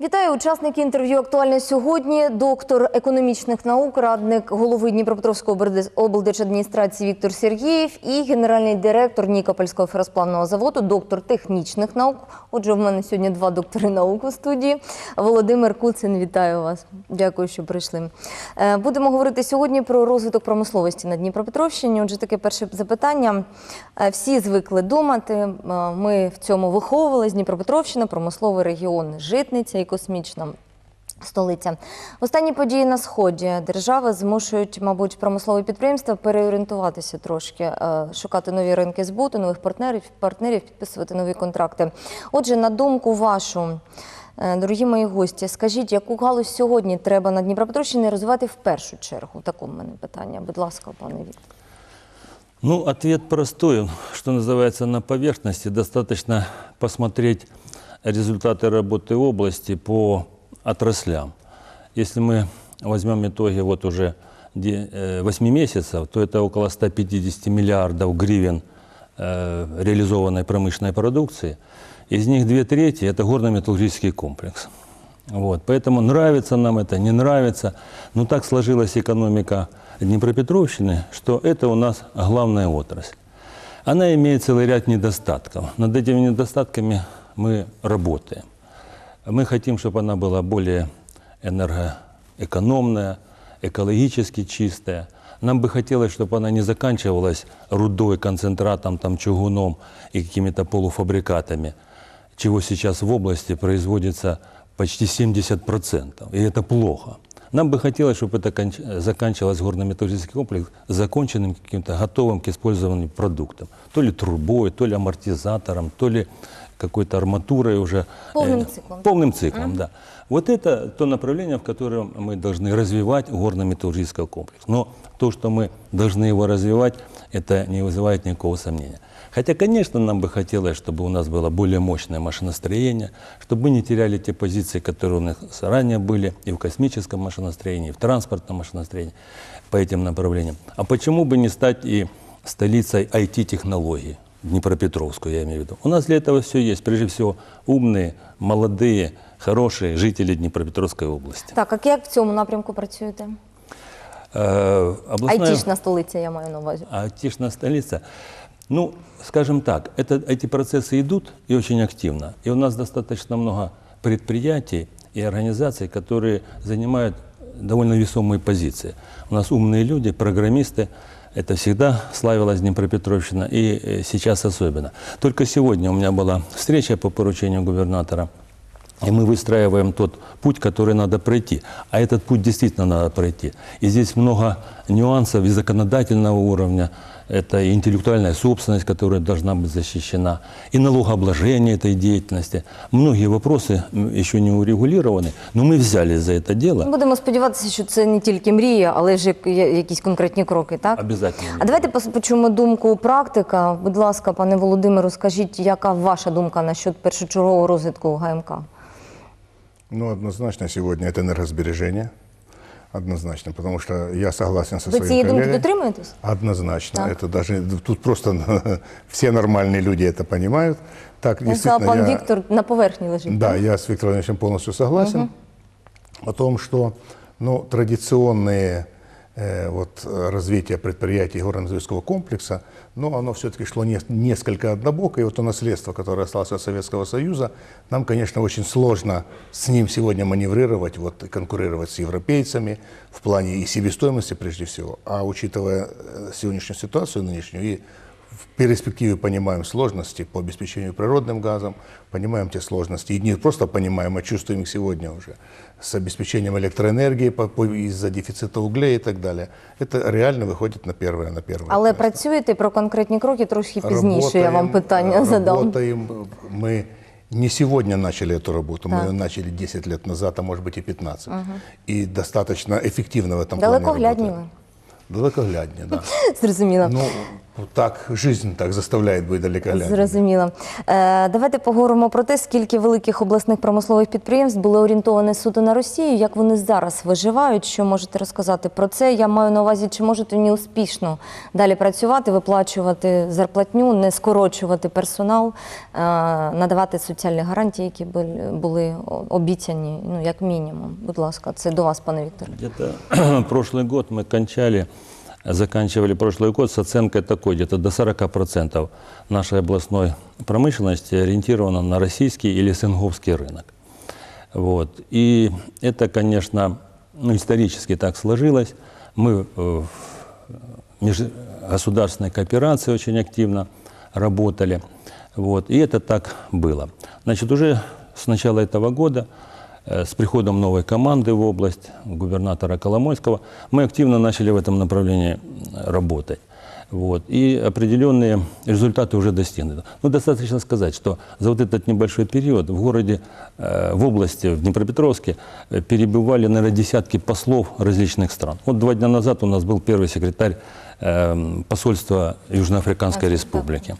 Вітаю учасники інтерв'ю «Актуальне сьогодні. Доктор економічних наук, радник голови Дніпропетровської облдержадміністрації Віктор Сергієв і генеральний директор Нікопольського феросплавного заводу, доктор технічних наук. Отже, в мене сьогодні два доктори наук у студії. Володимир Куцин, вітаю вас. Дякую, що прийшли. Е, Будемо говорити сьогодні про розвиток промисловості на Дніпропетровщині. Отже, таке перше запитання. Е, Всі звикли думати. е, Ми в цьому виховувались. Дніпропетровщина, промисловий регіон, житниця і космічна. Столиця останні події на сході держави змушують, мабуть, промислові підприємства переорієнтуватися трошки, е, шукати нові ринки збуту, нових партнерів, партнерів, підписувати нові контракти. Отже, на думку вашу, е, дорогі мої гості, скажіть, яку галузь сьогодні треба на Дніпропетровщині розвивати в першу чергу? Таке в мене питання. Будь ласка, пане Віктор. Ну, ответ простой, что называется, на поверхности. Достаточно посмотреть результаты работы области по отраслям. Если мы возьмем итоги вот уже 8 месяцев, то это около 150 миллиардов гривен э, реализованной промышленной продукции. Из них две трети – это горно-металлургический комплекс. Вот. Поэтому нравится нам это, не нравится. Но так сложилась экономика Днепропетровщины, что это у нас главная отрасль. Она имеет целый ряд недостатков. Над этими недостатками мы работаем. Мы хотим, чтобы она была более энергоэкономная, экологически чистая. Нам бы хотелось, чтобы она не заканчивалась рудой, концентратом, там, чугуном и какими-то полуфабрикатами, чего сейчас в области производится почти 70%. И это плохо. Нам бы хотелось, чтобы это заканчивалось горно-металлургический комплекс законченным каким-то готовым к использованию продуктом. То ли трубой, то ли амортизатором, то ли какой-то арматурой уже. Полным Э, циклом. Полным циклом, да. Вот это то направление, в котором мы должны развивать горно-металлургический комплекс. Но то, что мы должны его развивать, это не вызывает никакого сомнения. Хотя, конечно, нам бы хотелось, чтобы у нас было более мощное машиностроение, чтобы мы не теряли те позиции, которые у нас ранее были и в космическом машиностроении, и в транспортном машиностроении по этим направлениям. А почему бы не стать и столицей IT-технологий? Днепропетровскую, я имею в виду. У нас для этого все есть. Прежде всего, умные, молодые, хорошие жители Днепропетровской области. Так, а як в цьому напрямку працюєте? Э, областная- Айтішна столиця, я маю на увазі. А айтишная столица, ну, скажем так, это, эти процессы идут и очень активно. И у нас достаточно много предприятий и организаций, которые занимают довольно весомые позиции. У нас умные люди, программисты. это всегда славилась Днепропетровщина и э, сейчас особенно. Только сегодня у меня была встреча по поручению губернатора и мы выстраиваем тот путь, который надо пройти. А этот путь действительно надо пройти. И здесь много нюансов и законодательного уровня. Это и интеллектуальная собственность, которая должна быть защищена, и налогообложение этой деятельности. Многие вопросы м, еще не урегулированы, но мы взялись за это дело. Будемо сподіватися, що це не тільки мрія, але ж як- я- якісь конкретні кроки, так? Обязательно. А давайте пос- почуємо думку практика. Будь ласка, пане Володимиру, скажіть, яка ваша думка насчет першочергового розвитку ГМК? Ну, однозначно сегодня это энергосбережение. Однозначно, потому что я согласен со Ви своим цієї думки коллегой. дотримуєтесь? Однозначно. Так. Это даже тут просто все нормальные люди это понимают. Так, Я сказала, действительно, пан я- Віктор на поверхні лежить. Да, я с Виктором Ивановичем полностью согласен о том, что ну, традиционные э, вот, э, развитие предприятий горно комплекса, но оно все-таки шло не- несколько однобоко, и вот то наследство, которое осталось от Советского Союза, нам, конечно, очень сложно с ним сегодня маневрировать, вот, и конкурировать с европейцами в плане и себестоимости прежде всего, а учитывая э, сегодняшнюю ситуацию нынешнюю и в перспективе понимаем сложности по обеспечению природным газом, понимаем те сложности, и не просто понимаем, а чувствуем их сегодня уже, с обеспечением электроэнергии по- по- из-за дефицита углей и так далее. Это реально выходит на первое, на первое. Але место. працюєте про конкретні кроки трошки пізніше. Я вам Работаем, питання э, задам. Работаем, мы не сегодня начали эту работу, мы Так. ее начали 10 лет назад, а может быть и 15. И достаточно эффективно в этом плане Далекоглядні работаем. Далекоглядні, да. Зрозуміло. Ну, Вот так жизнь так заставляет быть далекоглядным. Зрозуміло. Е, давайте поговоримо про те, скільки великих обласних промислових підприємств були орієнтовані суто на Росію, як вони зараз виживають. Що можете розказати про це? Я маю на увазі, чи можуть вони успішно далі працювати, виплачувати зарплатню, не скорочувати персонал, е, надавати соціальні гарантії, які були- були обіцяні, ну як мінімум. Будь ласка, це до вас, пане Вікторе. Где-то прошлый год мы кончали, Заканчивали прошлый год с оценкой такой, где-то до 40% нашей областной промышленности ориентировано на российский или сенговский рынок. Вот. И это, конечно, ну, исторически так сложилось. Мы э, в межгосударственной кооперации очень активно работали. Вот. И это так было. Значит, уже с начала этого года с приходом новой команды в область губернатора Коломойского мы активно начали в этом направлении м, работать. Вот. И определенные результаты уже достигнуты. Ну, достаточно сказать, что за вот этот небольшой период в городе, э, в области, в Днепропетровске э, перебывали, наверное, десятки послов различных стран. Вот два дня назад у нас был первый секретарь э, посольства Южноафриканской Республики.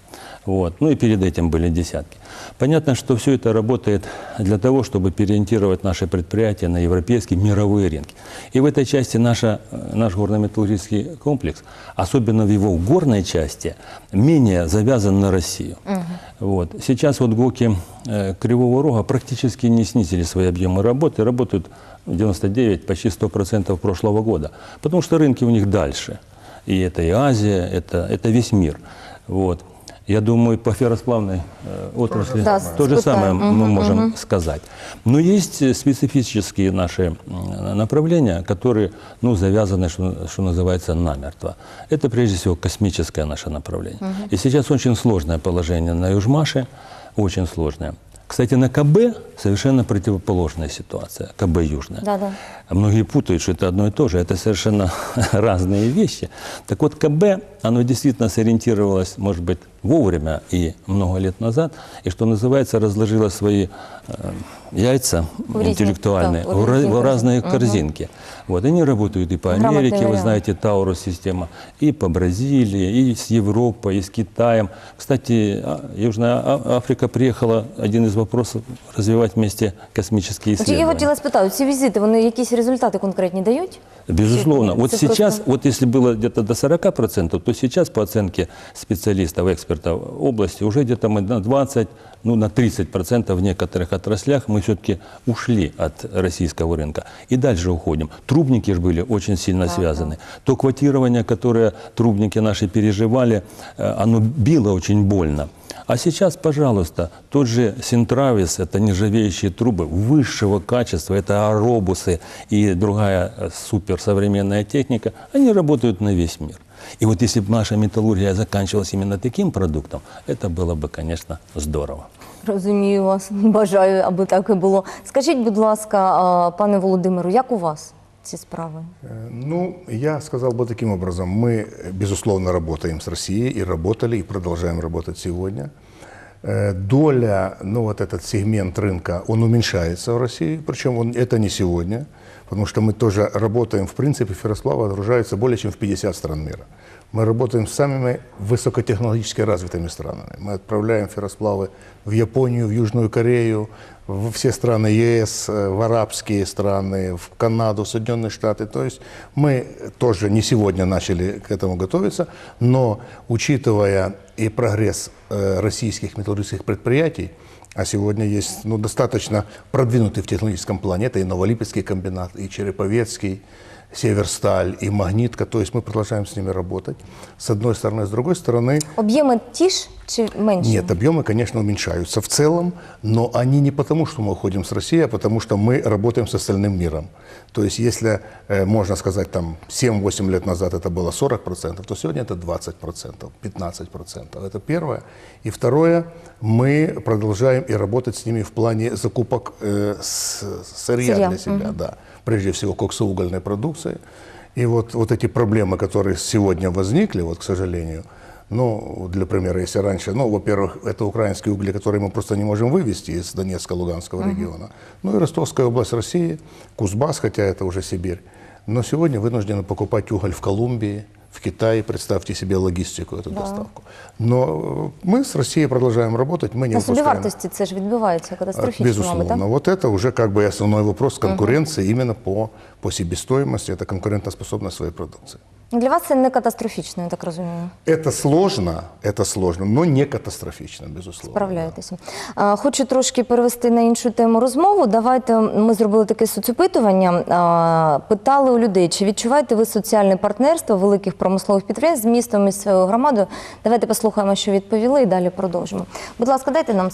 Вот. Ну и перед этим были десятки. Понятно, что все это работает для того, чтобы переориентировать наши предприятия на европейские мировые рынки. И в этой части наша, э, наш горно-металлургический комплекс, особенно в его горной части, менее завязан на Россию. Вот. Сейчас вот ГОКи э, Кривого Рога практически не снизили свои объемы работы, работают 99, почти 100% прошлого года, потому что рынки у них дальше. И это и Азия, это, это весь мир. Вот. Я думаю, по ферросплавной э, отрасли Да, то же самое мы можем сказать. Но есть э, специфические наши направления, которые ну, завязаны, что, что называется, намертво. Это прежде всего космическое наше направление. И сейчас очень сложное положение на Южмаше, очень сложное. Кстати, на КБ совершенно противоположная ситуация, КБ южная. Да, да. А Многие путают, что это одно и то же. Это совершенно разные вещи. Так вот, КБ, оно действительно сориентировалось, может быть, вовремя и много лет назад, и, что называется, разложило свои э, яйца разные, интеллектуальные да, в, в ра- разные разные корзинки. Вот, они работают и по Грамотный Америке, вы вариант. знаете, Таурус-система, и по Бразилии, и с Европой, и с Китаем. Кстати, а- Южная А- Африка приехала, один из вопросов, развивать вместе космические От я исследования. хотіла спитати, ці візити вони якісь результати конкретні дають? Безусловно. Чи- Вот це сейчас, просто- вот если было где-то до 40%, то сейчас по оценке специалистов, экспертов области, уже где-то мы на 20, ну на 30% в некоторых отраслях мы все-таки ушли от российского рынка. И дальше уходим. Трубники же были очень сильно связаны. То квотирование, которое трубники наши переживали, э, оно било очень больно. А сейчас, пожалуйста, тот же Синтравис, это нержавеющие трубы высшего качества, это аробусы и другая э, суперсовременная техника, они работают на весь мир. И вот если бы наша металлургия заканчивалась именно таким продуктом, это было бы, конечно, здорово. Розумію вас, бажаю, аби так і було. Скажіть, будь ласка, а, пане Володимиру, як у вас Ці справи? Ну, я сказал бы таким образом. Мы, безусловно, работаем с Россией и работали, и продолжаем работать сегодня. Доля, ну вот этот сегмент рынка, он уменьшается в России, причем он, это не сегодня, потому что мы тоже работаем, в принципе, ферросплавы отгружаются более чем в 50 стран мира. Мы работаем с самыми высокотехнологически развитыми странами. Мы отправляем ферросплавы в Японию, в Южную Корею, в все страны ЕС, э, в арабские страны, в Канаду, в Соединенные Штаты. То есть мы тоже не сегодня начали к этому готовиться, но учитывая и прогресс э, российских металлургических предприятий, а сегодня есть ну, достаточно продвинутый в технологическом плане, это и Новолипецкий комбинат, и Череповецкий, Северсталь, и Магнитка, то есть мы продолжаем с ними работать, с одной стороны. С другой стороны, Об'єми ті ж чи менші? нет, объемы, конечно, уменьшаются в целом, но они не потому, что мы уходим с России, а потому, что мы работаем с остальным миром. То есть, если, э, можно сказать, там 7-8 лет назад это было 40%, то сегодня это 20%, 15%. Это первое. И второе, мы продолжаем и работать с ними в плане закупок э, с- сырья Сырья, для себя, да. Прежде всего, коксоугольной продукции. И вот, вот эти проблемы, которые сегодня возникли, вот, к сожалению, ну, для примера, если раньше, ну, во-первых, это украинские угли, которые мы просто не можем вывести из Донецко-Луганского региона. Ну и Ростовская область России, Кузбасс, хотя это уже Сибирь. Но сегодня вынуждены покупать уголь в Колумбии, в Китае, представьте себе логистику, эту доставку. Но э, мы с Россией продолжаем работать, мы не На упускаем. собівартості це ж відбивається катастрофічно, мабуть, Безусловно. так? Вот это уже как бы и основной вопрос конкуренции именно по, по себестоимости, это конкурентоспособность своей продукции. Для вас це не катастрофічно, я так розумію. Это сложно, это сложно, но не катастрофично, безусловно. Справляєтеся. А, Хочу трошки перевести на іншу тему розмову. Давайте ми зробили таке соцопитування. Питали у людей, чи відчуваєте ви соціальне партнерство великих промислових підприємств з містом місцевою громадою. Давайте послухаємо, що відповіли, і далі продовжимо. Будь ласка, дайте нам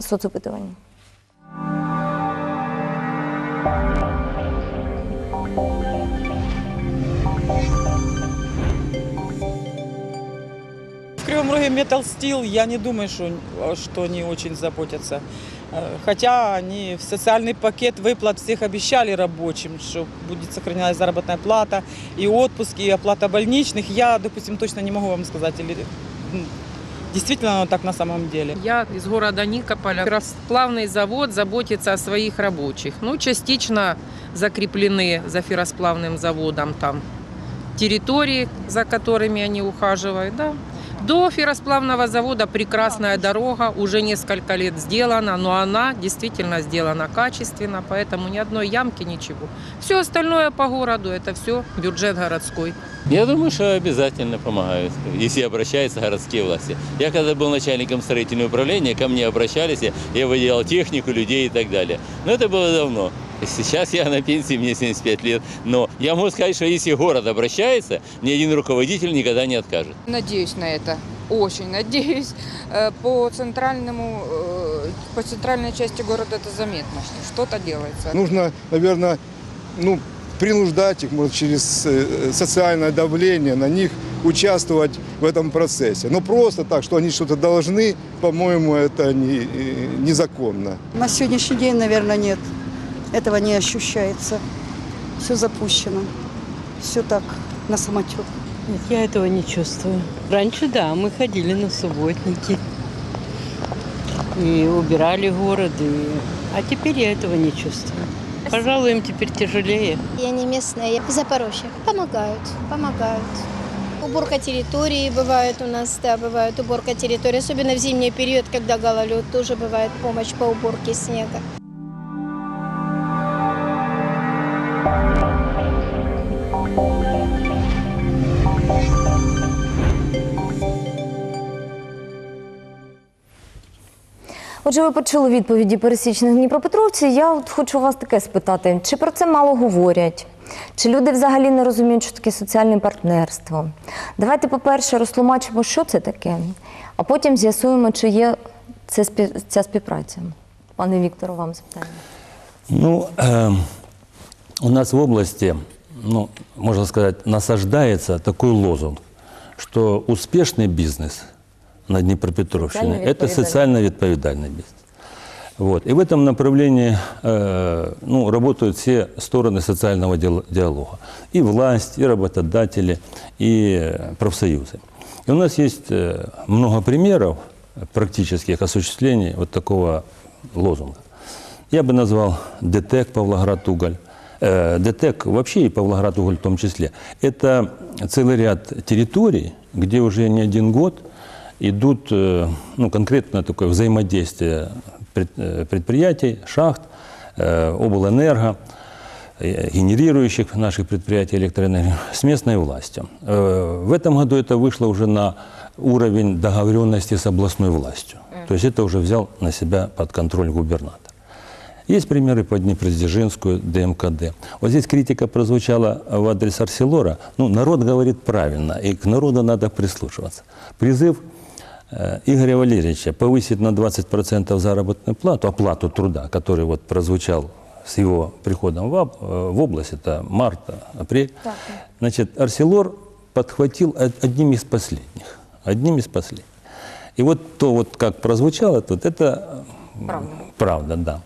соцопитування. Кривом Роге Metal Steel я не думаю, что, что они очень заботятся. Э, Хотя они в социальный пакет выплат всех обещали рабочим, что будет сохранялась заработная плата, и отпуск, и оплата больничных. Я, допустим, точно не могу вам сказать, или действительно оно так на самом деле. Я из города Никополя. Ферросплавный завод заботится о своих рабочих. Ну, частично закреплены за ферросплавным заводом там территории, за которыми они ухаживают, да. До ферросплавного завода прекрасная дорога, уже несколько лет сделана, но она действительно сделана качественно, поэтому ни одной ямки, ничего. Все остальное по городу, это все бюджет городской. Я думаю, что обязательно помогают, если обращаются городские власти. Я когда был начальником строительного управления, ко мне обращались, я- выделял технику, людей и так далее. Но это было давно. Сейчас я на пенсии, мне 75 лет. Но я могу сказать, что если город обращается, ни один руководитель никогда не откажет. Надеюсь на это. Очень надеюсь. Э, По центральному, э, по центральной части города это заметно, что что-то делается. Нужно, наверное, ну, принуждать их, может, через э, социальное давление на них участвовать в этом процессе. Но просто так, что они что-то должны, по-моему, это не, незаконно. На сегодняшний день, наверное, нет. Этого не ощущается. Все запущено. Все так, на самотек. Нет, я этого не чувствую. Раньше, да, мы ходили на субботники. И убирали город. И... А теперь я этого не чувствую. Пожалуй, им теперь тяжелее. Я не местная, я из Запорожья. Помогают, помогают. Уборка территории бывает у нас, да, бывает уборка территории. Особенно в зимний период, когда гололед, тоже бывает помощь по уборке снега. Отже, ви почули відповіді пересічних дніпропетровців. Я от хочу вас таке спитати: чи про це мало говорять? Чи люди взагалі не розуміють, що таке соціальне партнерство? Давайте, по-перше, розтлумачимо, що це таке, а потім з'ясуємо, чи є це ця співпраця. Пане Віктору, вам запитання. Ну, эм, у нас в области, ну, можно сказать, насаждается такой лозунг, что успешный бизнес на Днепропетровщине – Социально это социально відповідальный бизнес. Вот. И в этом направлении э, ну, работают все стороны социального диалога. И власть, и работодатели, и профсоюзы. И у нас есть э, много примеров практических осуществлений вот такого лозунга. Я бы назвал ДТЭК Павлоград-Уголь. Э, ДТЭК вообще и Павлоград-Уголь в том числе. Это целый ряд территорий, где уже не один год идут э, ну, конкретно такое взаимодействие э, предприятий, шахт, э, облэнерго, генерирующих наших предприятий электроэнергии с местной властью. В этом году это вышло уже на уровень договоренности с областной властью. То есть это уже взял на себя под контроль губернатор. Есть примеры по Днепродзержинскую, ДМКД. Вот здесь критика прозвучала в адрес Арселора. Ну, народ говорит правильно, и к народу надо прислушиваться. Призыв Игоря Валерьевича повысить на 20% заработную плату, оплату труда, который вот прозвучал с его приходом в, э, в область, это март, апрель. Значит, Арселор подхватил од- одним из последних. Одним из последних. И вот то, вот как прозвучало тут, это правда. правда, да.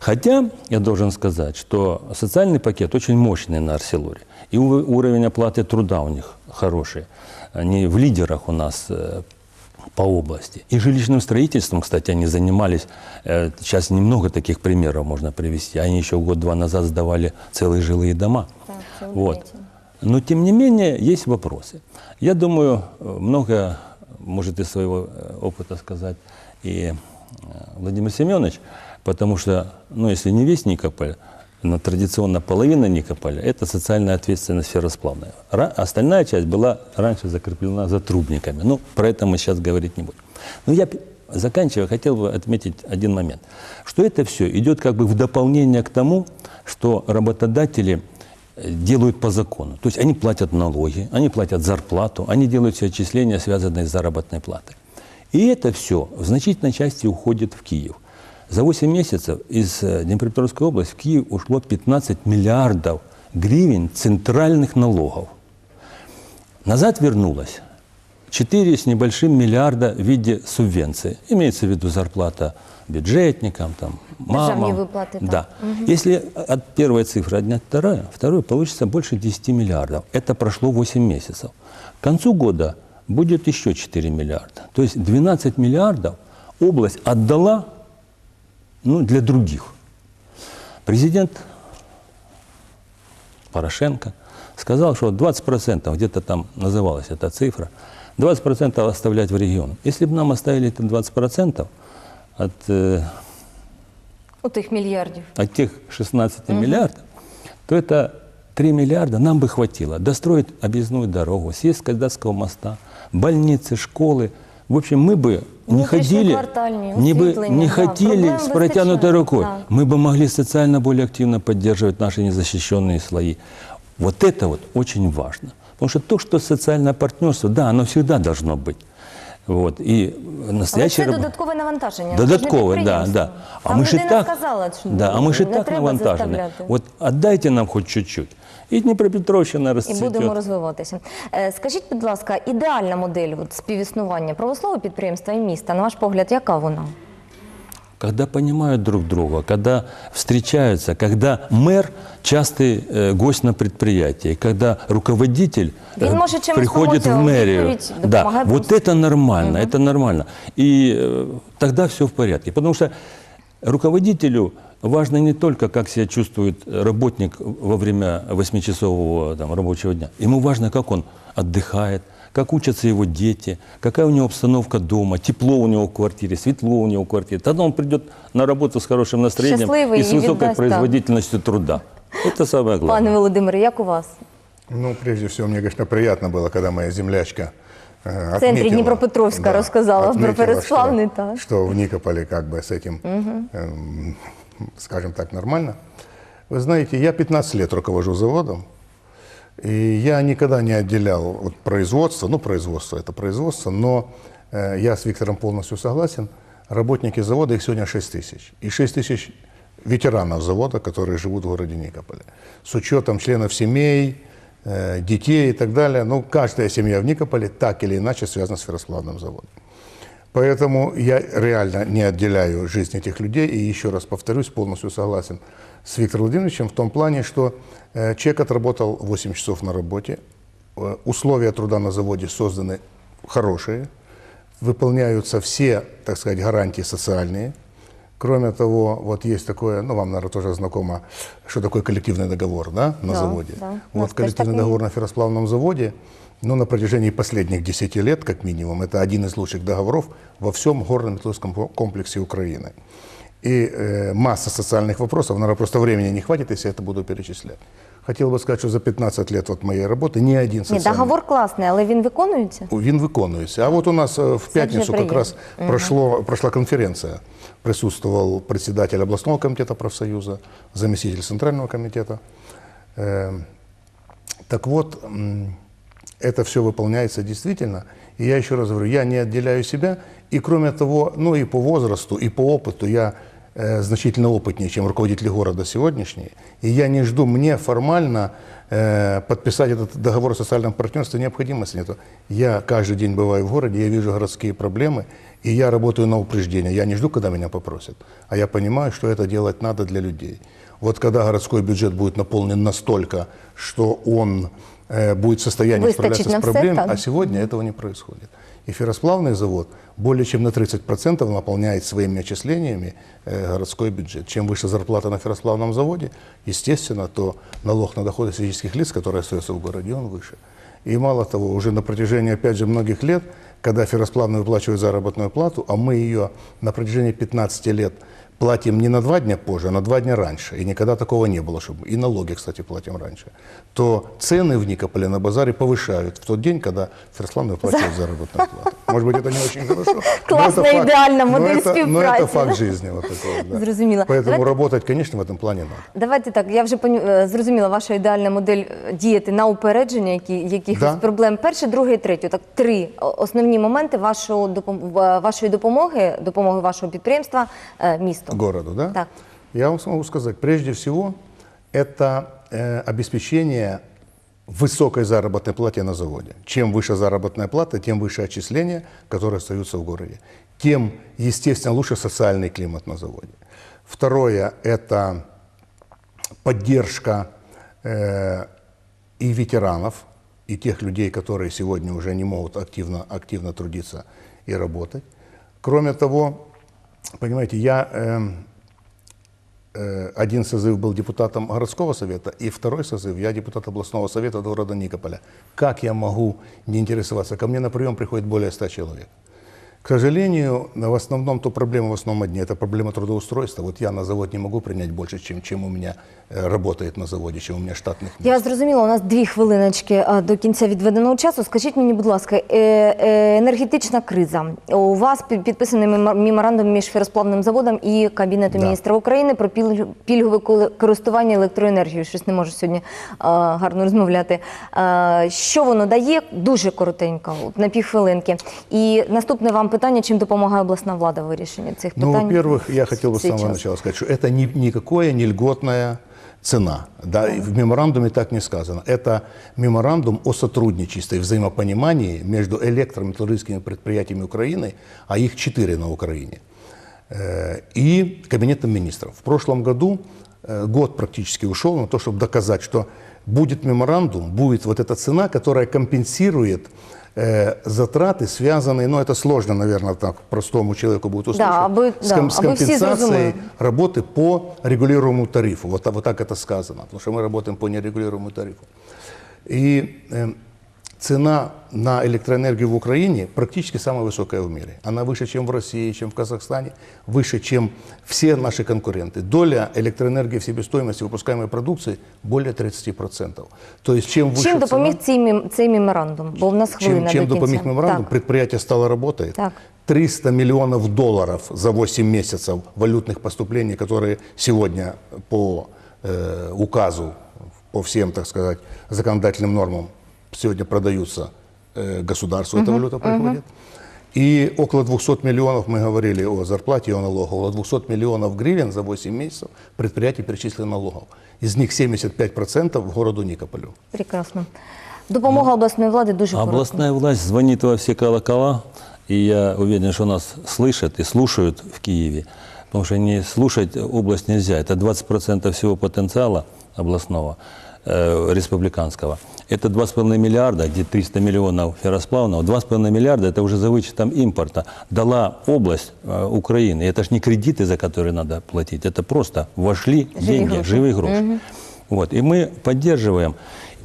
Хотя, я должен сказать, что социальный пакет очень мощный на Арселоре. И уровень оплаты труда у них хороший. Они в лидерах у нас э, по области. И жилищным строительством, кстати, они занимались. э, Сейчас немного таких примеров можно привести. Они еще год-два назад сдавали целые жилые дома. Це Вот. Но, тем не менее, есть вопросы. Я думаю, э, много может из своего э, опыта сказать и Владимир Семенович, потому что, ну, если не весь Никополь, но традиционно половина Никополя – это социальная ответственность ферросплавная. Ра- остальная часть была раньше закреплена за трубниками. Ну, про это мы сейчас говорить не будем. Но я, заканчивая, хотел бы отметить один момент, что это все идет как бы в дополнение к тому, что работодатели э, делают по закону. То есть они платят налоги, они платят зарплату, они делают все отчисления, связанные с заработной платой. И это все в значительной части уходит в Киев. За 8 месяцев из э, Днепропетровской области в Киев ушло 15 миллиардов гривен центральных налогов. Назад вернулось 4 с небольшим миллиарда в виде субвенции. Имеется в виду зарплата бюджетникам, там, мамам. выплаты. Да. Если от первой цифры отнять вторую, вторую получится больше 10 миллиардов. Это прошло 8 месяцев. К концу года будет еще 4 миллиарда. То есть 12 миллиардов область отдала ну, для других. Президент Порошенко сказал, что 20%, где-то там называлась эта цифра, 20% оставлять в регион. Если бы нам оставили это 20% от, э, У тих мільярдів. от тех 16 миллиардов, то это 3 миллиарда нам бы хватило достроить объездную дорогу, съезд с Кайдатского моста, больницы, школы. В общем, мы бы не ходили, Внутрішньоквартальні, не, бы, освітлення, не да, хотели проблем с протянутой вистачає, рукой. да. Мы бы могли социально более активно поддерживать наши незащищенные слои. Вот это вот очень важно. Потому что то, что социальное партнерство, да, оно всегда должно быть. Вот. И Але це роб... додаткове навантаження. Додаткове, да, да. А а ми ж і так, сказала, що да, а ми ж і так навантажені. заставляти. От отдайте нам хоч чуть-чуть. І Дніпропетровщина І будемо розвиватися. Е, Скажіть, будь ласка, ідеальна модель от, співіснування правослового підприємства і міста, на ваш погляд, яка вона? Когда понимают друг друга, когда встречаются, когда мэр частый э, гость на предприятии, когда руководитель Він э, може чимось приходит помочь, в а мэрию. відповідь Да, допомагає вот просто. это нормально, это нормально. И э, тогда все в порядке. Потому что руководителю важно не только, как себя чувствует работник во время восьмичасового там, рабочего дня. Ему важно, как он отдыхает, как учатся его дети, какая у него обстановка дома, тепло у него в квартире, светло у него в квартире. Тогда он придет на работу с хорошим настроением Счастливый и с и высокой віддасть, да. производительностью труда. Это самое главное. Пане Володимире, як у вас? Ну, прежде всего, мне, конечно, приятно было, когда моя землячка э, В центре отметила- Днепропетровска рассказала про Переславный, что, так. что в Никополе как бы с этим, эм, скажем так, нормально. Вы знаете, я 15 лет руковожу заводом, и я никогда не отделял вот производство, ну, производство – это производство, но э, я с Виктором полностью согласен, работники завода, их сегодня 6 тысяч. И 6 тысяч ветеранов завода, которые живут в городе Никополе. С учетом членов семей, э, детей и так далее. Ну, каждая семья в Никополе так или иначе связана с ферроплавным заводом. Поэтому я реально не отделяю жизнь этих людей и еще раз повторюсь, полностью согласен с Виктором Владимировичем в том плане, что э, человек отработал 8 часов на работе, э, условия труда на заводе созданы хорошие, выполняются все, так сказать, гарантии социальные. Кроме того, вот есть такое, ну, вам, наверное, тоже знакомо, что такое коллективный договор, да, на Да, заводе. да. Вот коллективный договор на ферросплавном заводе, ну, на протяжении последних 10 лет, как минимум, это один из лучших договоров во всем горно-металлургическом ко- комплексе Украины. И э, масса социальных вопросов, наверное, просто времени не хватит, если я это буду перечислять. Хотел бы сказать, что за 15 лет вот моей работы ни один Ні, социальный... договор класний, але він виконується. Він виконується. А вот у нас э, в пятницу как приятно. раз прошло, прошла конференция. Присутствовал председатель областного комитета профсоюза, заместитель центрального комитета. Э, Так вот, м, это все выполняется действительно. И я еще раз говорю, я не отделяю себя. И кроме того, ну и по возрасту, и по опыту я э, значительно опытнее, чем руководители города сегодняшние. И я не жду мне формально э, подписать этот договор о социальном партнерстве необходимости нету. Я каждый день бываю в городе, я вижу городские проблемы, и я работаю на упреждение. Я не жду, когда меня попросят, а я понимаю, что это делать надо для людей. Вот когда городской бюджет будет наполнен настолько, что он будет в состоянии Выстачить справляться с проблемами, а сегодня этого не происходит. И ферросплавный завод более чем на 30% наполняет своими отчислениями э, городской бюджет. Чем выше зарплата на ферросплавном заводе, естественно, то налог на доходы физических лиц, который остается в городе, он выше. И мало того, уже на протяжении, опять же, многих лет, когда ферросплавный выплачивает заработную плату, а мы ее на протяжении 15 лет платим не на два дня позже, а на два дня раньше, и никогда такого не было, чтобы и налоги, кстати, платим раньше, то цены в Никополе на базаре повышают в тот день, когда ферросплавный выплачивает заработную плату. Может быть, это не очень хорошо. но это Классная, факт. идеальна Но модель это- Но співпраці, это факт да? жизни. Вот такой, да. Зрозуміло. Поэтому Давайте- работать, конечно, в этом плане надо. Давайте так. Я вже поню- е, зрозуміла ваша ідеальна модель е, діяти на упередження, які якихось Да. проблем. Перше, друге і третє. Так, три о- основні моменти вашого допом- в- вашої допомоги, допомоги вашого підприємства е, Місту. городу, да? Так. Я вам смогу сказать, прежде всего, это э, обеспечение высокой заработной платы на заводе. Чем выше заработная плата, тем выше отчисления, которые остаются в городе. Тем, естественно, лучше социальный климат на заводе. Второе – это поддержка э, и ветеранов, и тех людей, которые сегодня уже не могут активно, активно трудиться и работать. Кроме того, понимаете, я эм, э, один созыв был депутатом городского совета, и второй созыв я депутат областного совета города Никополя. Как я могу не интересоваться? Ко мне на прием приходит более 100 человек. К сожалению, в основном то проблема в основном одни. Это проблема трудоустройства. Вот я на завод не могу принять больше, чем, чем у меня э, работает на заводе, чем у меня штатных мест. Я зрозуміла, у нас дві хвилиночки а, до кінця відведеного часу. Скажіть мені, будь ласка, е, е, енергетична криза. У вас під- підписаний мемо- меморандум між феросплавним заводом і Кабінетом Да. міністра України про пільг- пільгове коли- користування електроенергією. Щось не можу сьогодні а, гарно розмовляти. А, що воно дає? Дуже коротенько, от, на півхвилинки. І наступне вам питання: чим допомагає обласна влада в вирішенні цих Ну, питань? во-первых, я хотел бы с самого сейчас? начала сказать, что это ни, никакое не льготная цена. Да, и в меморандуме так не сказано. Это меморандум о сотрудничестве и взаимопонимании между электрометаллургическими предприятиями Украины, а их четыре на Украине, э, и Кабинетом министров. В прошлом году э, год практически ушел на то, чтобы доказать, что будет меморандум, будет вот эта цена, которая компенсирует э, затраты, связанные, ну это сложно, наверное, так простому человеку будет услышать, Да, аби- с, да, с компенсацией работы по регулируемому тарифу. Вот, так- вот так это сказано, потому что мы работаем по нерегулируемому тарифу. И э, цена на электроэнергию в Украине практически самая высокая в мире. Она выше, чем в России, чем в Казахстане, выше, чем все наши конкуренты. Доля электроэнергии в себестоимости выпускаемой продукции более 30%. То есть чем выше Чим цена, допоміг цей, мем- цей меморандум? Бо в нас хвилина чем, чем до кінця. допоміг меморандум, Так. предприятие стало работает. Так. 300 миллионов долларов за 8 месяцев валютных поступлений, которые сегодня по э, указу, по всем, так сказать, законодательным нормам сегодня продаются э, государству, эта валюта приходит. И около 200 миллионов, мы говорили о зарплате и о налогах, около 200 миллионов гривен за 8 месяцев предприятий перечислено налогов. Из них 75% в городу Никополю. Прекрасно. Допомога обласної влади дуже коротко. Областная власть звонит во все колокола, и я уверен, что нас слышат и слушают в Киеве, потому что не слушать область нельзя. Это 20% всего потенциала областного, э, республиканского. Это 2,5 миллиарда, где 300 миллионов ферросплавного. 2,5 миллиарда – это уже за вычетом импорта. Дала область э, Украины. Это же не кредиты, за которые надо платить. Это просто вошли деньги, гроши. живые гроши. Вот. И мы поддерживаем.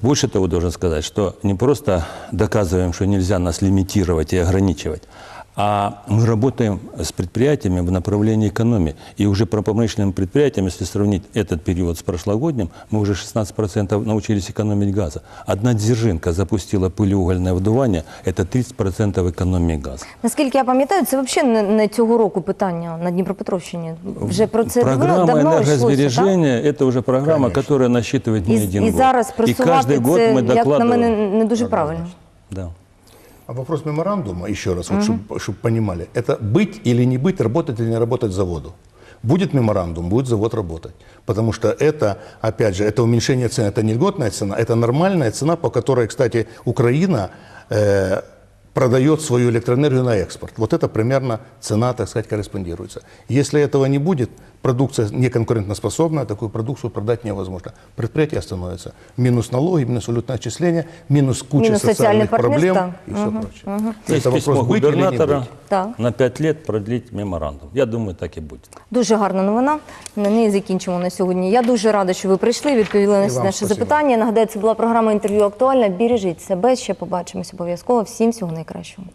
Больше того, должен сказать, что не просто доказываем, что нельзя нас лимитировать и ограничивать, а мы работаем с предприятиями в направлении экономии. И уже по промышленным предприятиям, если сравнить этот период с прошлогодним, мы уже 16% научились экономить газа. Одна Дзержинка запустила пылеугольное вдувание, это 30% экономии газа. Наскільки я пам'ятаю, це взагалі не, не цього року питання на Дніпропетровщині. Вже про це давно, Программа давно йшлося, так? энергосбережения – это уже программа, Конечно. которая насчитывает не І, один і год. зараз и просувати каждый год це, мы як на докладываем. мене, не дуже правильно. Да. А вопрос меморандума, еще раз, вот, чтобы, понимали, это быть или не быть, работать или не работать заводу. Будет меморандум, будет завод работать. Потому что это, опять же, это уменьшение цены, это не льготная цена, это нормальная цена, по которой, кстати, Украина э, продает свою электроэнергию на экспорт. Вот это примерно цена, так сказать, корреспондируется. Если этого не будет, продукция неконкурентоспособна, такую продукцию продать невозможно. Предприятие остановится. Минус налоги, минус валютное отчисление, минус куча Минус социальный социальных проблем партнер, и все прочее. Есть Это письмо вопрос быть или не губернатора быть. Так. на 5 лет продлить меморандум. Я думаю, так и будет. Дуже гарна новина. На неї закінчимо на сьогодні. Я дуже рада, що ви прийшли, відповіли на І всі вам наші спасибо. запитання. Нагадаю, це була програма інтерв'ю актуальна. Бережіть себе. Ще побачимось обов'язково. Всім всього найкращого.